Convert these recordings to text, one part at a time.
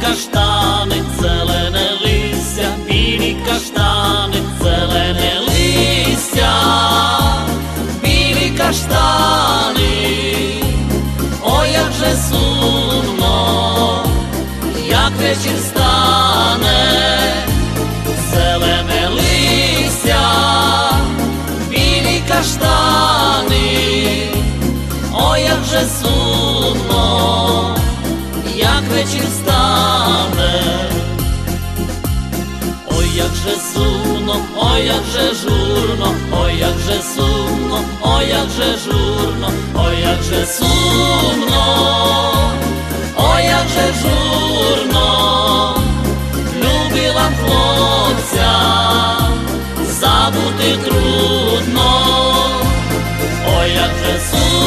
каштани, зелене листя, білі каштани, зелене листя, білі каштани, сумно, ой, як же журно, ой, як же сумно, ой, як же журно, ой, як же сумно, ой, як же журно, любила хлопця, забути трудно, ой, як же сумно,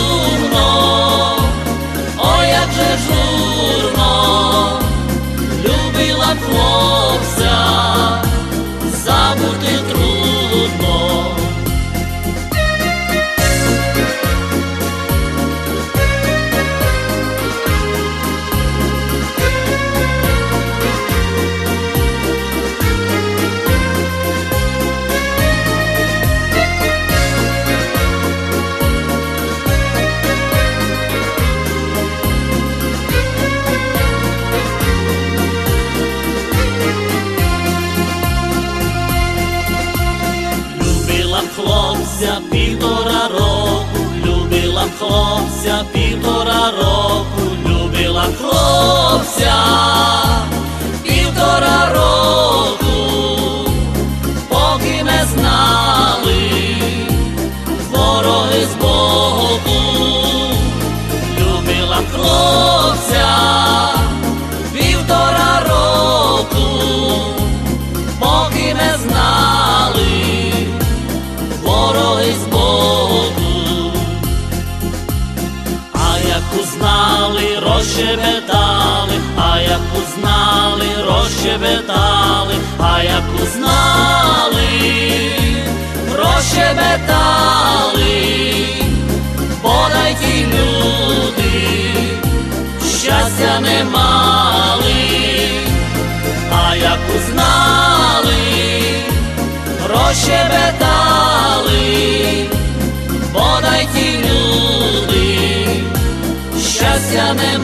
хлопця півтора року, любила хлопця півтора року, любила хлопця. Півтора року, поки не знали вороги з боку, любила хлопця. Півтора року поки не знали розщебетали, а як узнали, розщебетали, а як узнали, розщебетали, подай ті люди, щастя не мали а як узнали, розщебетали, бодай ті люди, щастя не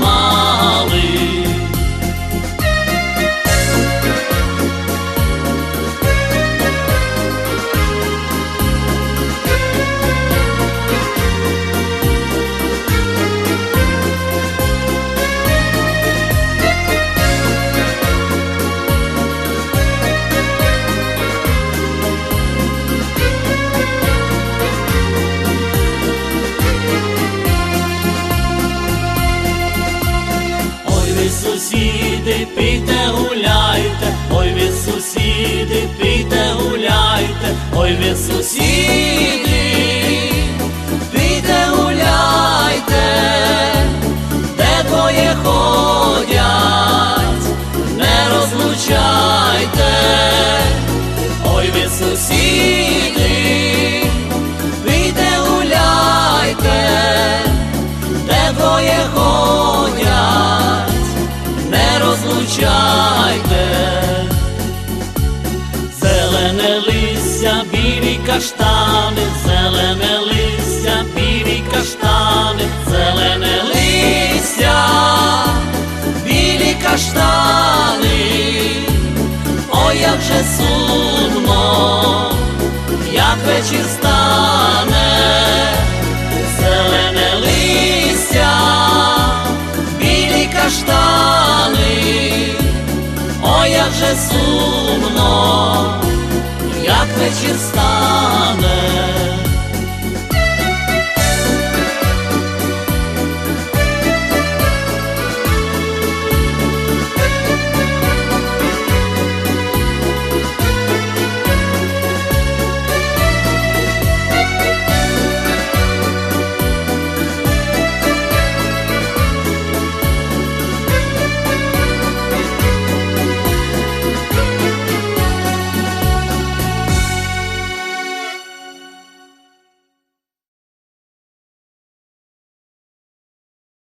Repeat каштани, зелене листя, білі каштани, зелене листя, білі каштани, ой, як же сумно, як вечір стане зелене листя, білі каштани, ой, як же сумно, як вечір стане.